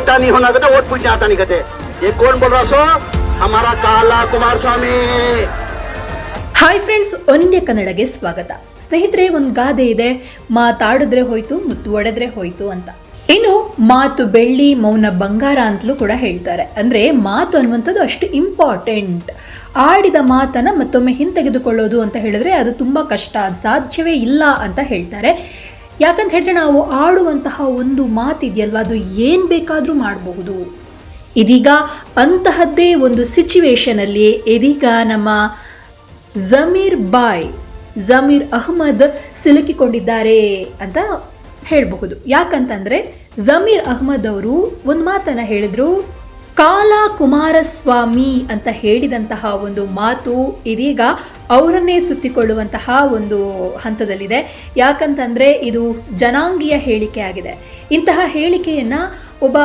वोटा नहीं होना कहते वोट पूछने आता नहीं कहते ये कौन बोल रहा सो हमारा काला Kumar Swamy hi friends one India ಕನ್ನಡಗೆ ಸ್ವಾಗತ ಸ್ನೇಹಿತರೆ ಒಂದು ಗಾದೆ ಇದೆ ಮಾತಾಡಿದ್ರೆ ಹೋಯ್ತು ಮುತ್ತು ಒಡೆದ್ರೆ ಹೋಯ್ತು ಅಂತ ಇನ್ನು ಮಾತು ಬೆಳ್ಳಿ ಮೌನ ಬಂಗಾರ ಅಂತಲೂ ಕೂಡ ಹೇಳ್ತಾರೆ ಅಂದ್ರೆ ಮಾತು ಅನ್ನುವಂಥದ್ದು ಅಷ್ಟು ಇಂಪಾರ್ಟೆಂಟ್ ಆಡಿದ ಮಾತನ್ನ ಮತ್ತೊಮ್ಮೆ ಹಿಂತೆಗೆದುಕೊಳ್ಳೋದು ಅಂತ ಹೇಳಿದ್ರೆ ಅದು ತುಂಬಾ ಕಷ್ಟ ಅದು ಸಾಧ್ಯವೇ ಇಲ್ಲ ಅಂತ ಹೇಳ್ತಾರೆ ಯಾಕಂತ ಹೇಳಿದ್ರೆ ನಾವು ಆಡುವಂತಹ ಒಂದು ಮಾತಿದೆಯಲ್ವ? ಅದು ಏನು ಬೇಕಾದರೂ ಮಾಡಬಹುದು. ಇದೀಗ ಅಂತಹದ್ದೇ ಒಂದು ಸಿಚುವೇಶನಲ್ಲಿ ಇದೀಗ ನಮ್ಮ ಜಮೀರ್ ಬಾಯ್, ಜಮೀರ್ ಅಹ್ಮದ್ ಸಿಲುಕಿಕೊಂಡಿದ್ದಾರೆ ಅಂತ ಹೇಳಬಹುದು. ಯಾಕಂತಂದ್ರೆ ಜಮೀರ್ ಅಹ್ಮದ್ ಅವರು ಒಂದು ಮಾತನ್ನು ಹೇಳಿದ್ರು. ಕಾಲ ಕುಮಾರಸ್ವಾಮಿ ಅಂತ ಹೇಳಿದಂತಹ ಒಂದು ಮಾತು ಇದೀಗ ಅವರನ್ನೇ ಸುತ್ತಿಕೊಳ್ಳುವಂತಹ ಒಂದು ಹಂತದಲ್ಲಿದೆ. ಯಾಕಂತಂದ್ರೆ ಇದು ಜನಾಂಗೀಯ ಹೇಳಿಕೆ ಆಗಿದೆ. ಇಂತಹ ಹೇಳಿಕೆಯನ್ನ ಒಬ್ಬ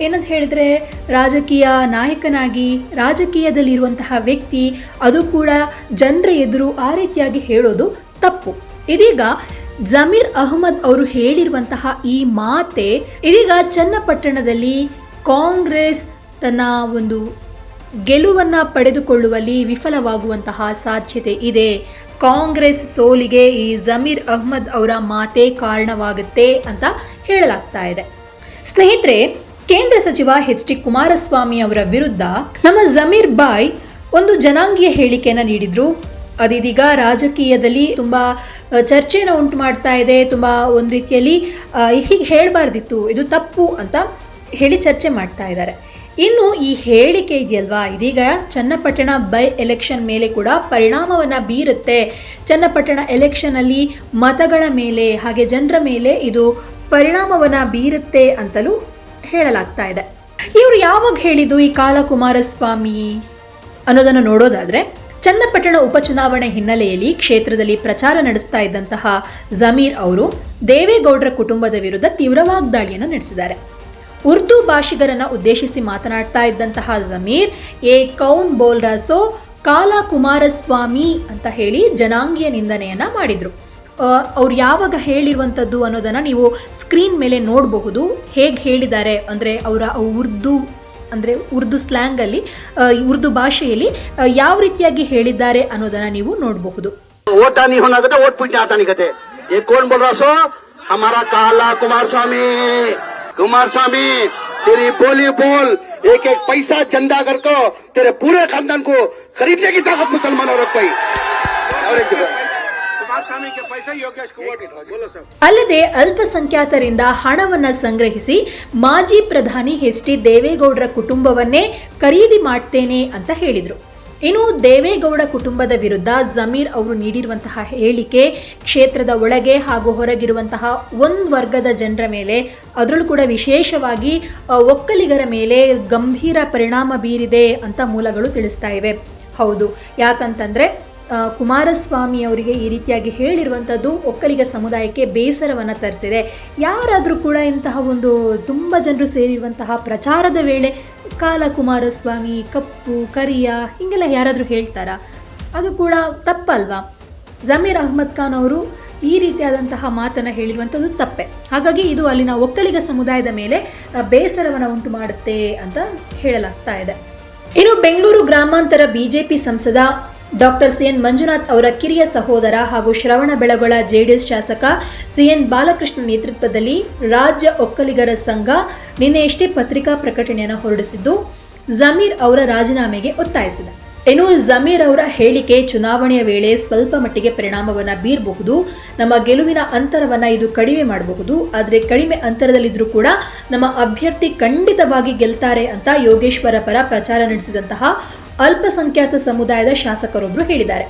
ಏನಂತ ಹೇಳಿದ್ರೆ ರಾಜಕೀಯ ನಾಯಕನಾಗಿ ರಾಜಕೀಯದಲ್ಲಿರುವಂತಹ ವ್ಯಕ್ತಿ ಅದು ಕೂಡ ಜನರ ಎದುರು ಆ ರೀತಿಯಾಗಿ ಹೇಳೋದು ತಪ್ಪು. ಇದೀಗ ಜಮೀರ್ ಅಹ್ಮದ್ ಅವರು ಹೇಳಿರುವಂತಹ ಈ ಮಾತೆ ಇದೀಗ ಚನ್ನಪಟ್ಟಣದಲ್ಲಿ ಕಾಂಗ್ರೆಸ್ ತನ್ನ ಒಂದು ಗೆಲುವನ್ನು ಪಡೆದುಕೊಳ್ಳುವಲ್ಲಿ ವಿಫಲವಾಗುವಂತಹ ಸಾಧ್ಯತೆ ಇದೆ. ಕಾಂಗ್ರೆಸ್ ಸೋಲಿಗೆ ಈ ಜಮೀರ್ ಅಹ್ಮದ್ ಅವರ ಮಾತೇ ಕಾರಣವಾಗುತ್ತೆ ಅಂತ ಹೇಳಲಾಗ್ತಾ ಇದೆ. ಸ್ನೇಹಿತರೆ, ಕೇಂದ್ರ ಸಚಿವ ಎಚ್ ಡಿ ಕುಮಾರಸ್ವಾಮಿ ಅವರ ವಿರುದ್ಧ ನಮ್ಮ ಜಮೀರ್ ಬಾಯ್ ಒಂದು ಜನಾಂಗೀಯ ಹೇಳಿಕೆಯನ್ನು ನೀಡಿದ್ರು. ಅದಿದೀಗ ರಾಜಕೀಯದಲ್ಲಿ ತುಂಬ ಚರ್ಚೆಯನ್ನು ಉಂಟು ಮಾಡ್ತಾ ಇದೆ. ತುಂಬ ಒಂದು ರೀತಿಯಲ್ಲಿ ಹೀಗೆ ಹೇಳಬಾರ್ದಿತ್ತು. ಇದು ತಪ್ಪು ಅಂತ ಹೇಳಿ ಚರ್ಚೆ ಮಾಡ್ತಾ ಇದ್ದಾರೆ. ಇನ್ನು ಈ ಹೇಳಿಕೆ ಇದೆಯಲ್ವಾ? ಇದೀಗ ಚನ್ನಪಟ್ಟಣ ಬೈ ಎಲೆಕ್ಷನ್ ಮೇಲೆ ಕೂಡ ಪರಿಣಾಮವನ್ನು ಬೀರುತ್ತೆ. ಚನ್ನಪಟ್ಟಣ ಎಲೆಕ್ಷನಲ್ಲಿ ಮತಗಳ ಮೇಲೆ, ಹಾಗೆ ಜನರ ಮೇಲೆ ಇದು ಪರಿಣಾಮವನ್ನು ಬೀರುತ್ತೆ ಅಂತಲೂ ಹೇಳಲಾಗ್ತಾ ಇದೆ. ಇವರು ಯಾವಾಗ ಹೇಳಿದ್ದು ಈ ಕಾಲ ಕುಮಾರಸ್ವಾಮಿ ಅನ್ನೋದನ್ನು ನೋಡೋದಾದ್ರೆ, ಚನ್ನಪಟ್ಟಣ ಉಪಚುನಾವಣೆ ಹಿನ್ನೆಲೆಯಲ್ಲಿ ಕ್ಷೇತ್ರದಲ್ಲಿ ಪ್ರಚಾರ ನಡೆಸ್ತಾ ಇದ್ದಂತಹ ಜಮೀರ್ ಅವರು ದೇವೇಗೌಡರ ಕುಟುಂಬದ ವಿರುದ್ಧ ತೀವ್ರ ವಾಗ್ದಾಳಿಯನ್ನು ನಡೆಸಿದ್ದಾರೆ. ಉರ್ದು ಭಾಷಿಗರನ್ನ ಉದ್ದೇಶಿಸಿ ಮಾತನಾಡ್ತಾ ಇದ್ದಂತಹ ಜಮೀರ್, ಎ ಕೌನ್ ಬೋಲ್ರಾಸೋ, ಕಾಲ ಕುಮಾರಸ್ವಾಮಿ ಅಂತ ಹೇಳಿ ಜನಾಂಗೀಯ ನಿಂದನೆಯನ್ನ ಮಾಡಿದ್ರು. ಅವ್ರು ಯಾವಾಗ ಹೇಳಿರುವಂಥದ್ದು ಅನ್ನೋದನ್ನು ನೀವು ಸ್ಕ್ರೀನ್ ಮೇಲೆ ನೋಡಬಹುದು. ಹೇಗೆ ಹೇಳಿದ್ದಾರೆ ಅಂದರೆ ಅವರ ಉರ್ದು, ಅಂದರೆ ಉರ್ದು ಸ್ಲ್ಯಾಂಗಲ್ಲಿ ಉರ್ದು ಭಾಷೆಯಲ್ಲಿ ಯಾವ ರೀತಿಯಾಗಿ ಹೇಳಿದ್ದಾರೆ ಅನ್ನೋದನ್ನು ನೀವು ನೋಡಬಹುದು. ಓಟಾನಿ ಓಟ್ ಪುಟ್ಟಿ ಏ ಬೋಲ್ರಾಸೋ ಕಾಲ ಕುಮಾರಸ್ವಾಮಿ. बोल रहा सो हमारा काला कुमार स्वामी कुमार स्वामी तेरी बोली बोल एक एक पैसा चंदा कर को तेरे पूरे खानदान को खरीदने की ताकत मुसलमानों रख पाई और एक जगह कुमार स्वामी के पैसे योगेश को वोट बोलो सब ಅಲ್ಲದೆ ಅಲ್ಪಸಂಖ್ಯಾತರಿಂದ ಹಣವನ್ನ ಸಂಗ್ರಹಿಸಿ ಮಾಜಿ ಪ್ರಧಾನಿ ಎಚ್ ಡಿ ದೇವೇಗೌಡರ ಕುಟುಂಬವನ್ನೇ ಖರೀದಿ ಮಾಡ್ತೇನೆ ಅಂತ ಹೇಳಿದ್ರು ಇನ್ನು ದೇವೇಗೌಡ ಕುಟುಂಬದ ವಿರುದ್ಧ ಜಮೀರ್ ಅವರು ನೀಡಿರುವಂತಹ ಹೇಳಿಕೆ ಕ್ಷೇತ್ರದ ಒಳಗೆ ಹಾಗೂ ಹೊರಗಿರುವಂತಹ ಒಂದು ವರ್ಗದ ಜನರ ಮೇಲೆ ಅದರಲ್ಲೂ ಕೂಡ ವಿಶೇಷವಾಗಿ ಒಕ್ಕಲಿಗರ ಮೇಲೆ ಗಂಭೀರ ಪರಿಣಾಮ ಬೀರಿದೆ ಅಂತ ಮೂಲಗಳು ತಿಳಿಸ್ತಾ ಇವೆ. ಹೌದು. ಯಾಕಂತಂದ್ರೆ ಕುಮಾರಸ್ವಾಮಿ ಅವರಿಗೆ ಈ ರೀತಿಯಾಗಿ ಹೇಳಿರುವಂಥದ್ದು ಒಕ್ಕಲಿಗ ಸಮುದಾಯಕ್ಕೆ ಬೇಸರವನ್ನು ತರಿಸಿದೆ. ಯಾರಾದರೂ ಕೂಡ ಇಂತಹ ಒಂದು ತುಂಬ ಜನರು ಸೇರಿರುವಂತಹ ಪ್ರಚಾರದ ವೇಳೆ ಕಾಲ ಕುಮಾರಸ್ವಾಮಿ ಕಪ್ಪು, ಕರಿಯ, ಹೀಗೆಲ್ಲ ಯಾರಾದರೂ ಹೇಳ್ತಾರಾ? ಅದು ಕೂಡ ತಪ್ಪಲ್ವಾ? ಜಮೀರ್ ಅಹ್ಮದ್ ಖಾನ್ ಅವರು ಈ ರೀತಿಯಾದಂತಹ ಮಾತನ್ನು ಹೇಳಿರುವಂಥದ್ದು ತಪ್ಪೆ. ಹಾಗಾಗಿ ಇದು ಅಲ್ಲಿನ ಒಕ್ಕಲಿಗ ಸಮುದಾಯದ ಮೇಲೆ ಬೇಸರವನ್ನು ಉಂಟು ಮಾಡುತ್ತೆ ಅಂತ ಹೇಳಲಾಗ್ತಾ ಇದೆ. ಇನ್ನು ಬೆಂಗಳೂರು ಗ್ರಾಮಾಂತರ ಬಿಜೆಪಿ ಸಂಸದ ಡಾಕ್ಟರ್ ಸಿಎನ್ ಮಂಜುನಾಥ್ ಅವರ ಕಿರಿಯ ಸಹೋದರ ಹಾಗೂ ಶ್ರವಣ ಬೆಳಗೊಳ ಜೆಡಿಎಸ್ ಶಾಸಕ ಸಿಎನ್ ಬಾಲಕೃಷ್ಣ ನೇತೃತ್ವದಲ್ಲಿ ರಾಜ್ಯ ಒಕ್ಕಲಿಗರ ಸಂಘ ನಿನ್ನೆಯಷ್ಟೇ ಪತ್ರಿಕಾ ಪ್ರಕಟಣೆಯನ್ನು ಹೊರಡಿಸಿದ್ದು, ಜಮೀರ್ ಅವರ ರಾಜೀನಾಮೆಗೆ ಒತ್ತಾಯಿಸಿದೆ. ಇನ್ನು ಜಮೀರ್ ಅವರ ಹೇಳಿಕೆ ಚುನಾವಣೆಯ ವೇಳೆ ಸ್ವಲ್ಪ ಮಟ್ಟಿಗೆ ಪರಿಣಾಮವನ್ನ ಬೀರಬಹುದು, ನಮ್ಮ ಗೆಲುವಿನ ಅಂತರವನ್ನ ಇದು ಕಡಿಮೆ ಮಾಡಬಹುದು, ಆದರೆ ಕಡಿಮೆ ಅಂತರದಲ್ಲಿದ್ದರೂ ಕೂಡ ನಮ್ಮ ಅಭ್ಯರ್ಥಿ ಖಂಡಿತವಾಗಿ ಗೆಲ್ತಾರೆ ಅಂತ ಯೋಗೇಶ್ವರ ಪರ ಪ್ರಚಾರ ನಡೆಸಿದಂತಹ ಅಲ್ಪಸಂಖ್ಯಾತ ಸಮುದಾಯದ ಶಾಸಕರೊಬ್ಬರು ಹೇಳಿದ್ದಾರೆ.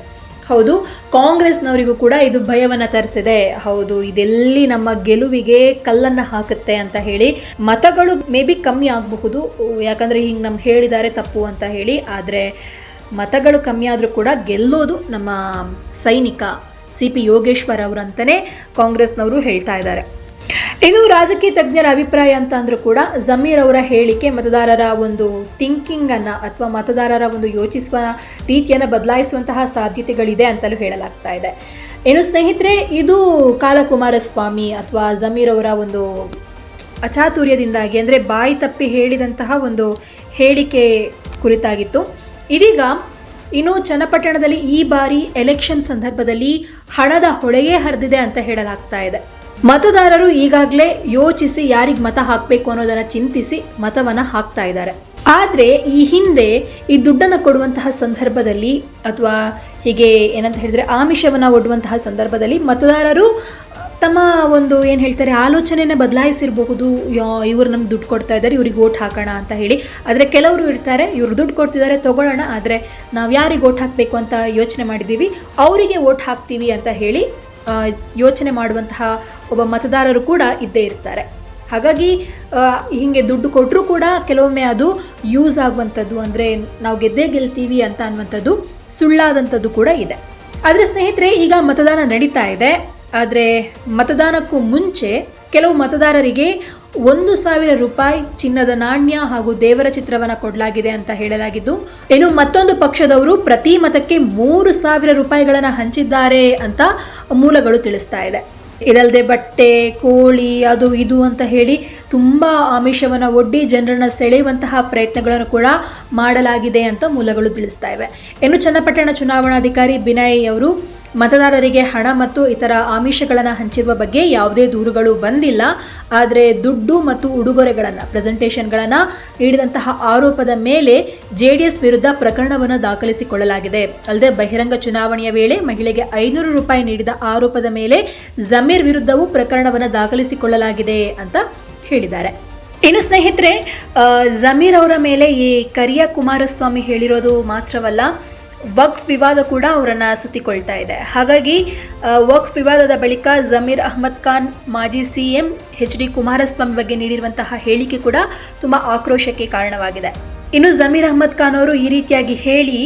ಹೌದು, ಕಾಂಗ್ರೆಸ್ನವರಿಗೂ ಕೂಡ ಇದು ಭಯವನ್ನು ತರಿಸಿದೆ. ಹೌದು, ಇದೆಲ್ಲಿ ನಮ್ಮ ಗೆಲುವಿಗೆ ಕಲ್ಲನ್ನ ಹಾಕುತ್ತೆ ಅಂತ ಹೇಳಿ ಮತಗಳು ಮೇ ಬಿ ಕಮ್ಮಿ ಆಗಬಹುದು. ಯಾಕಂದರೆ ಹಿಂಗೆ ನಮ್ಗೆ ಹೇಳಿದ್ದಾರೆ ತಪ್ಪು ಅಂತ ಹೇಳಿ, ಆದರೆ ಮತಗಳು ಕಮ್ಮಿ ಆದರೂ ಕೂಡ ಗೆಲ್ಲೋದು ನಮ್ಮ ಸೈನಿಕ ಸಿ ಪಿ ಯೋಗೇಶ್ವರ್ ಅವರಂತಲೇ ಕಾಂಗ್ರೆಸ್ನವರು ಹೇಳ್ತಾ ಇದ್ದಾರೆ. ಇನ್ನು ರಾಜಕೀಯ ತಜ್ಞರ ಅಭಿಪ್ರಾಯ ಅಂತ ಅಂದ್ರೂ ಕೂಡ ಜಮೀರ್ ಅವರ ಹೇಳಿಕೆ ಮತದಾರರ ಒಂದು ಥಿಂಕಿಂಗ್ ಅನ್ನ ಅಥವಾ ಮತದಾರರ ಒಂದು ಯೋಚಿಸುವ ರೀತಿಯನ್ನು ಬದಲಾಯಿಸುವಂತಹ ಸಾಧ್ಯತೆಗಳಿದೆ ಅಂತಲೂ ಹೇಳಲಾಗ್ತಾ ಇದೆ. ಇನ್ನು ಸ್ನೇಹಿತರೆ, ಇದು ಕಾಲಕುಮಾರಸ್ವಾಮಿ ಅಥವಾ ಜಮೀರ್ ಅವರ ಒಂದು ಅಚಾತುರ್ಯದಿಂದಾಗಿ ಅಂದರೆ ಬಾಯಿ ತಪ್ಪಿ ಹೇಳಿದಂತಹ ಒಂದು ಹೇಳಿಕೆ ಕುರಿತಾಗಿತ್ತು. ಇದೀಗ ಇನ್ನು ಚನ್ನಪಟ್ಟಣದಲ್ಲಿ ಈ ಬಾರಿ ಎಲೆಕ್ಷನ್ ಸಂದರ್ಭದಲ್ಲಿ ಹಣದ ಹೊಳೆಯೇ ಹರಿದಿದೆ ಅಂತ ಹೇಳಲಾಗ್ತಾ ಇದೆ. ಮತದಾರರು ಈಗಾಗಲೇ ಯೋಚಿಸಿ ಯಾರಿಗೆ ಮತ ಹಾಕಬೇಕು ಅನ್ನೋದನ್ನ ಚಿಂತಿಸಿ ಮತವನ್ನು ಹಾಕ್ತಾ ಇದ್ದಾರೆ. ಆದರೆ ಈ ಹಿಂದೆ ಈ ದುಡ್ಡನ್ನು ಕೊಡುವಂತಹ ಸಂದರ್ಭದಲ್ಲಿ ಅಥವಾ ಹೀಗೆ ಏನಂತ ಹೇಳಿದ್ರೆ ಆಮಿಷವನ್ನು ಒಡ್ಡುವಂತಹ ಸಂದರ್ಭದಲ್ಲಿ ಮತದಾರರು, ತಮ್ಮ ಒಂದು ಏನು ಹೇಳ್ತಾರೆ ಆಲೋಚನೆನ ಬದಲಾಯಿಸಿರಬಹುದು. ಇವ್ರು ನಮ್ಗೆ ದುಡ್ಡು ಕೊಡ್ತಾ ಇದ್ದಾರೆ, ಇವ್ರಿಗೆ ಓಟ್ ಹಾಕೋಣ ಅಂತ ಹೇಳಿ. ಆದರೆ ಕೆಲವರು ಇರ್ತಾರೆ ಇವ್ರು ದುಡ್ಡು ಕೊಡ್ತಿದ್ದಾರೆ, ತೊಗೊಳ್ಳೋಣ. ಆದರೆ ನಾವು ಯಾರಿಗೆ ಓಟ್ ಹಾಕಬೇಕು ಅಂತ ಯೋಚನೆ ಮಾಡಿದ್ದೀವಿ, ಅವರಿಗೆ ಓಟ್ ಹಾಕ್ತೀವಿ ಅಂತ ಹೇಳಿ ಯೋಚನೆ ಮಾಡುವಂತಹ ಒಬ್ಬ ಮತದಾರರು ಕೂಡ ಇದ್ದೇ ಇರ್ತಾರೆ. ಹಾಗಾಗಿ ಹೀಗೆ ದುಡ್ಡು ಕೊಟ್ಟರೂ ಕೂಡ ಕೆಲವೊಮ್ಮೆ ಅದು ಯೂಸ್ ಆಗುವಂಥದ್ದು ಅಂದರೆ ನಾವು ಗೆದ್ದೇ ಗೆಲ್ತೀವಿ ಅಂತ ಅನ್ನುವಂಥದ್ದು ಸುಳ್ಳಾದಂಥದ್ದು ಕೂಡ ಇದೆ. ಆದರೆ ಸ್ನೇಹಿತರೆ, ಈಗ ಮತದಾನ ನಡೀತಾ ಇದೆ. ಆದರೆ ಮತದಾನಕ್ಕೂ ಮುಂಚೆ ಕೆಲವು ಮತದಾರರಿಗೆ ಒಂದು ಸಾವಿರ ರೂಪಾಯಿ ಚಿನ್ನದ ನಾಣ್ಯ ಹಾಗೂ ದೇವರ ಚಿತ್ರವನ್ನ ಕೊಡಲಾಗಿದೆ ಅಂತ ಹೇಳಲಾಗಿದ್ದು, ಇನ್ನು ಮತ್ತೊಂದು ಪಕ್ಷದವರು ಪ್ರತಿ ಮತಕ್ಕೆ ಮೂರು ಸಾವಿರ ರೂಪಾಯಿಗಳನ್ನು ಹಂಚಿದ್ದಾರೆ ಅಂತ ಮೂಲಗಳು ತಿಳಿಸ್ತಾ ಇದೆ. ಇದಲ್ಲದೆ ಬಟ್ಟೆ, ಕೋಳಿ, ಅದು ಇದು ಅಂತ ಹೇಳಿ ತುಂಬ ಆಮಿಷವನ್ನು ಒಡ್ಡಿ ಜನರನ್ನು ಸೆಳೆಯುವಂತಹ ಪ್ರಯತ್ನಗಳನ್ನು ಕೂಡ ಮಾಡಲಾಗಿದೆ ಅಂತ ಮೂಲಗಳು ತಿಳಿಸ್ತಾ ಇವೆ. ಇನ್ನು ಚನ್ನಪಟ್ಟಣ ಚುನಾವಣಾಧಿಕಾರಿ ಬಿನಯ್ ಅವರು ಮತದಾರರಿಗೆ ಹಣ ಮತ್ತು ಇತರ ಆಮಿಷಗಳನ್ನು ಹಂಚಿರುವ ಬಗ್ಗೆ ಯಾವುದೇ ದೂರುಗಳು ಬಂದಿಲ್ಲ. ಆದರೆ ದುಡ್ಡು ಮತ್ತು ಉಡುಗೊರೆಗಳನ್ನು ಪ್ರೆಸೆಂಟೇಷನ್ಗಳನ್ನು ನೀಡಿದಂತಹ ಆರೋಪದ ಮೇಲೆ ಜೆ ಡಿ ಎಸ್ ವಿರುದ್ಧ ಪ್ರಕರಣವನ್ನು ದಾಖಲಿಸಿಕೊಳ್ಳಲಾಗಿದೆ. ಅಲ್ಲದೆ ಬಹಿರಂಗ ಚುನಾವಣೆಯ ವೇಳೆ ಮಹಿಳೆಗೆ ಐನೂರು ರೂಪಾಯಿ ನೀಡಿದ ಆರೋಪದ ಮೇಲೆ ಜಮೀರ್ ವಿರುದ್ಧವೂ ಪ್ರಕರಣವನ್ನು ದಾಖಲಿಸಿಕೊಳ್ಳಲಾಗಿದೆ ಅಂತ ಹೇಳಿದ್ದಾರೆ. ಇನ್ನು ಸ್ನೇಹಿತರೆ ಜಮೀರ್ ಅವರ ಮೇಲೆ ಈ ಕರಿಯ ಕುಮಾರಸ್ವಾಮಿ ಹೇಳಿರೋದು ಮಾತ್ರವಲ್ಲ ವಕ್ಫ್ ವಿವಾದ ಕೂಡ ಅವರನ್ನು ಸುತ್ತಿಕೊಳ್ತಾ ಇದೆ. ಹಾಗಾಗಿ ವಕ್ಫ್ ವಿವಾದದ ಬಳಿಕ ಜಮೀರ್ ಅಹ್ಮದ್ ಖಾನ್ ಮಾಜಿ C M H D Kumaraswamy ಬಗ್ಗೆ ನೀಡಿರುವಂತಹ ಹೇಳಿಕೆ ಕೂಡ ತುಂಬ ಆಕ್ರೋಶಕ್ಕೆ ಕಾರಣವಾಗಿದೆ. ಇನ್ನು ಜಮೀರ್ ಅಹ್ಮದ್ ಖಾನ್ ಅವರು ಈ ರೀತಿಯಾಗಿ ಹೇಳಿ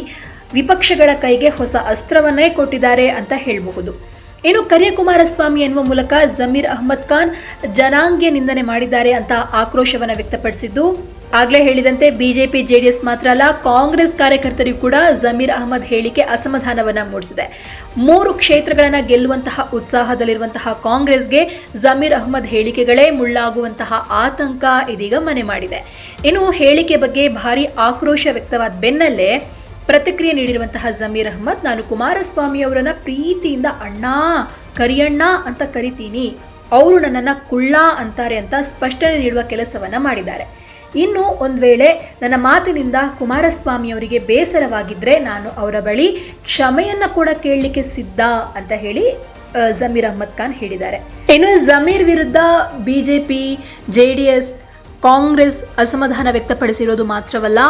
ವಿಪಕ್ಷಗಳ ಕೈಗೆ ಹೊಸ ಅಸ್ತ್ರವನ್ನೇ ಕೊಟ್ಟಿದ್ದಾರೆ ಅಂತ ಹೇಳಬಹುದು. ಇನ್ನು ಕರಿಯ ಕುಮಾರಸ್ವಾಮಿ ಎನ್ನುವ ಮೂಲಕ ಜಮೀರ್ ಅಹ್ಮದ್ ಖಾನ್ ಜನಾಂಗೀಯ ನಿಂದನೆ ಮಾಡಿದ್ದಾರೆ ಅಂತ ಆಕ್ರೋಶವನ್ನು ವ್ಯಕ್ತಪಡಿಸಿದ್ದು ಆಗ್ಲೇ ಹೇಳಿದಂತೆ ಬಿಜೆಪಿ, ಜೆಡಿಎಸ್ ಮಾತ್ರ ಅಲ್ಲ, ಕಾಂಗ್ರೆಸ್ ಕಾರ್ಯಕರ್ತರಿಗೂ ಕೂಡ ಜಮೀರ್ ಅಹ್ಮದ್ ಹೇಳಿಕೆ ಅಸಮಾಧಾನವನ್ನ ಮೂಡಿಸಿದೆ. ಮೂರು ಕ್ಷೇತ್ರಗಳನ್ನ ಗೆಲ್ಲುವಂತಹ ಉತ್ಸಾಹದಲ್ಲಿರುವಂತಹ ಕಾಂಗ್ರೆಸ್ಗೆ ಜಮೀರ್ ಅಹ್ಮದ್ ಹೇಳಿಕೆಗಳೇ ಮುಳ್ಳಾಗುವಂತಹ ಆತಂಕ ಇದೀಗ ಮನೆ ಮಾಡಿದೆ. ಇನ್ನು ಹೇಳಿಕೆ ಬಗ್ಗೆ ಭಾರಿ ಆಕ್ರೋಶ ವ್ಯಕ್ತವಾದ ಬೆನ್ನಲ್ಲೇ ಪ್ರತಿಕ್ರಿಯೆ ನೀಡಿರುವಂತಹ ಜಮೀರ್ ಅಹ್ಮದ್, ನಾನು ಕುಮಾರಸ್ವಾಮಿ ಅವರನ್ನ ಪ್ರೀತಿಯಿಂದ ಅಣ್ಣ, ಕರಿಯಣ್ಣ ಅಂತ ಕರಿತೀನಿ, ಅವರು ನನ್ನನ್ನು ಕುಳ್ಳ ಅಂತಾರೆ ಅಂತ ಸ್ಪಷ್ಟನೆ ನೀಡುವ ಕೆಲಸವನ್ನ ಮಾಡಿದ್ದಾರೆ. ಇನ್ನು ಒಂದು ವೇಳೆ ನನ್ನ ಮಾತಿನಿಂದ ಕುಮಾರಸ್ವಾಮಿ ಅವರಿಗೆ ಬೇಸರವಾಗಿದ್ದರೆ ನಾನು ಅವರ ಬಳಿ ಕ್ಷಮೆಯನ್ನು ಕೂಡ ಕೇಳಲಿಕ್ಕೆ ಸಿದ್ಧ ಅಂತ ಹೇಳಿ ಜಮೀರ್ ಅಹ್ಮದ್ ಖಾನ್ ಹೇಳಿದ್ದಾರೆ. ಇನ್ನು ಜಮೀರ್ ವಿರುದ್ಧ B J P J D S Congress ಅಸಮಾಧಾನ ವ್ಯಕ್ತಪಡಿಸಿರೋದು ಮಾತ್ರವಲ್ಲ,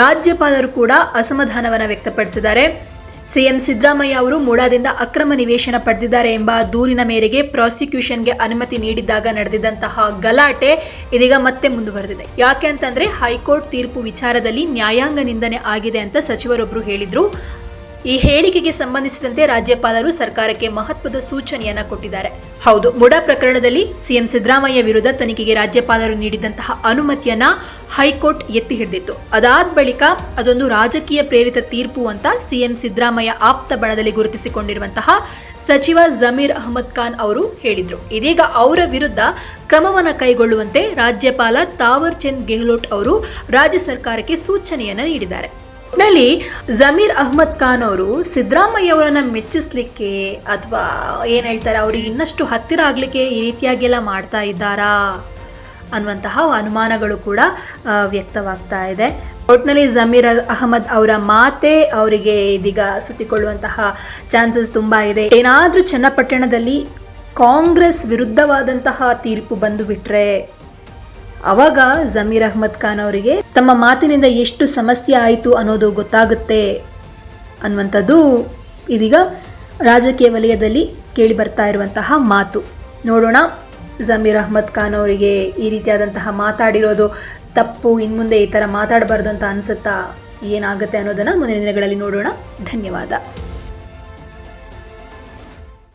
ರಾಜ್ಯಪಾಲರು ಕೂಡ ಅಸಮಾಧಾನವನ್ನು ವ್ಯಕ್ತಪಡಿಸಿದ್ದಾರೆ. ಸಿಎಂ ಸಿದ್ದರಾಮಯ್ಯ ಅವರು ಮೂಡಾದಿಂದ ಅಕ್ರಮ ನಿವೇಶನ ಪಡೆದಿದ್ದಾರೆ ಎಂಬ ದೂರಿನ ಮೇರೆಗೆ ಪ್ರಾಸಿಕ್ಯೂಷನ್ಗೆ ಅನುಮತಿ ನೀಡಿದ್ದಾಗ ನಡೆದಿದ್ದಂತಹ ಗಲಾಟೆ ಇದೀಗ ಮತ್ತೆ ಮುಂದುವರೆದಿದೆ. ಯಾಕೆ ಅಂತಂದ್ರೆ ಹೈಕೋರ್ಟ್ ತೀರ್ಪು ವಿಚಾರದಲ್ಲಿ ನ್ಯಾಯಾಂಗ ನಿಂದನೆ ಆಗಿದೆ ಅಂತ ಸಚಿವರೊಬ್ಬರು ಹೇಳಿದ್ರು. ಈ ಹೇಳಿಕೆಗೆ ಸಂಬಂಧಿಸಿದಂತೆ ರಾಜ್ಯಪಾಲರು ಸರ್ಕಾರಕ್ಕೆ ಮಹತ್ವದ ಸೂಚನೆಯನ್ನ ಕೊಟ್ಟಿದ್ದಾರೆ. ಹೌದು, ಮುಡಾ ಪ್ರಕರಣದಲ್ಲಿ ಸಿಎಂ ಸಿದ್ದರಾಮಯ್ಯ ವಿರುದ್ಧ ತನಿಖೆಗೆ ರಾಜ್ಯಪಾಲರು ನೀಡಿದಂತಹ ಅನುಮತಿಯನ್ನ ಹೈಕೋರ್ಟ್ ಎತ್ತಿ ಹಿಡಿದಿತ್ತು. ಅದಾದ ಬಳಿಕ ಅದೊಂದು ರಾಜಕೀಯ ಪ್ರೇರಿತ ತೀರ್ಪು ಅಂತ ಸಿಎಂ ಸಿದ್ದರಾಮಯ್ಯ ಆಪ್ತ ಬಣದಲ್ಲಿ ಗುರುತಿಸಿಕೊಂಡಿರುವಂತಹ ಸಚಿವ ಜಮೀರ್ ಅಹಮದ್ ಖಾನ್ ಅವರು ಹೇಳಿದ್ರು. ಇದೀಗ ಅವರ ವಿರುದ್ಧ ಕ್ರಮವನ್ನು ಕೈಗೊಳ್ಳುವಂತೆ ರಾಜ್ಯಪಾಲ ತಾವರ್ ಚಂದ್ ಗೆಹ್ಲೋಟ್ ಅವರು ರಾಜ್ಯ ಸರ್ಕಾರಕ್ಕೆ ಸೂಚನೆಯನ್ನ ನೀಡಿದ್ದಾರೆ. ನಲ್ಲಿ ಜಮೀರ್ ಅಹ್ಮದ್ ಖಾನ್ ಅವರು ಸಿದ್ದರಾಮಯ್ಯ ಅವರನ್ನ ಮೆಚ್ಚಿಸ್ಲಿಕ್ಕೆ ಅಥವಾ ಏನ್ ಹೇಳ್ತಾರೆ, ಅವ್ರಿಗೆ ಇನ್ನಷ್ಟು ಹತ್ತಿರ ಆಗ್ಲಿಕ್ಕೆ ಈ ರೀತಿಯಾಗೆಲ್ಲ ಮಾಡ್ತಾ ಇದ್ದಾರಾ ಅನ್ನುವಂತಹ ಅನುಮಾನಗಳು ಕೂಡ ವ್ಯಕ್ತವಾಗ್ತಾ ಇದೆ. ಒಟ್ನಲ್ಲಿ ಜಮೀರ್ ಅಹಮದ್ ಅವರ ಮಾತೆ ಅವರಿಗೆ ಇದೀಗ ಸುತ್ತಿಕೊಳ್ಳುವಂತಹ ಚಾನ್ಸಸ್ ತುಂಬಾ ಇದೆ. ಏನಾದರೂ ಚನ್ನಪಟ್ಟಣದಲ್ಲಿ ಕಾಂಗ್ರೆಸ್ ವಿರುದ್ಧವಾದಂತಹ ತೀರ್ಪು ಬಂದು ಬಿಟ್ರೆ ಅವಾಗ ಜಮೀರ್ ಅಹ್ಮದ್ ಖಾನ್ ಅವರಿಗೆ ತಮ್ಮ ಮಾತಿನಿಂದ ಎಷ್ಟು ಸಮಸ್ಯೆ ಆಯಿತು ಅನ್ನೋದು ಗೊತ್ತಾಗುತ್ತೆ ಅನ್ನುವಂಥದ್ದು ಇದೀಗ ರಾಜಕೀಯ ವಲಯದಲ್ಲಿ ಕೇಳಿ ಬರ್ತಾ ಇರುವಂತಹ ಮಾತು. ನೋಡೋಣ, ಜಮೀರ್ ಅಹ್ಮದ್ ಖಾನ್ ಅವರಿಗೆ ಈ ರೀತಿಯಾದಂತಹ ಮಾತಾಡಿರೋದು ತಪ್ಪು, ಇನ್ಮುಂದೆ ಈ ಥರ ಮಾತಾಡಬಾರ್ದು ಅಂತ ಅನ್ಸುತ್ತಾ ಏನಾಗುತ್ತೆ ಅನ್ನೋದನ್ನು ಮುಂದಿನ ದಿನಗಳಲ್ಲಿ ನೋಡೋಣ. ಧನ್ಯವಾದ.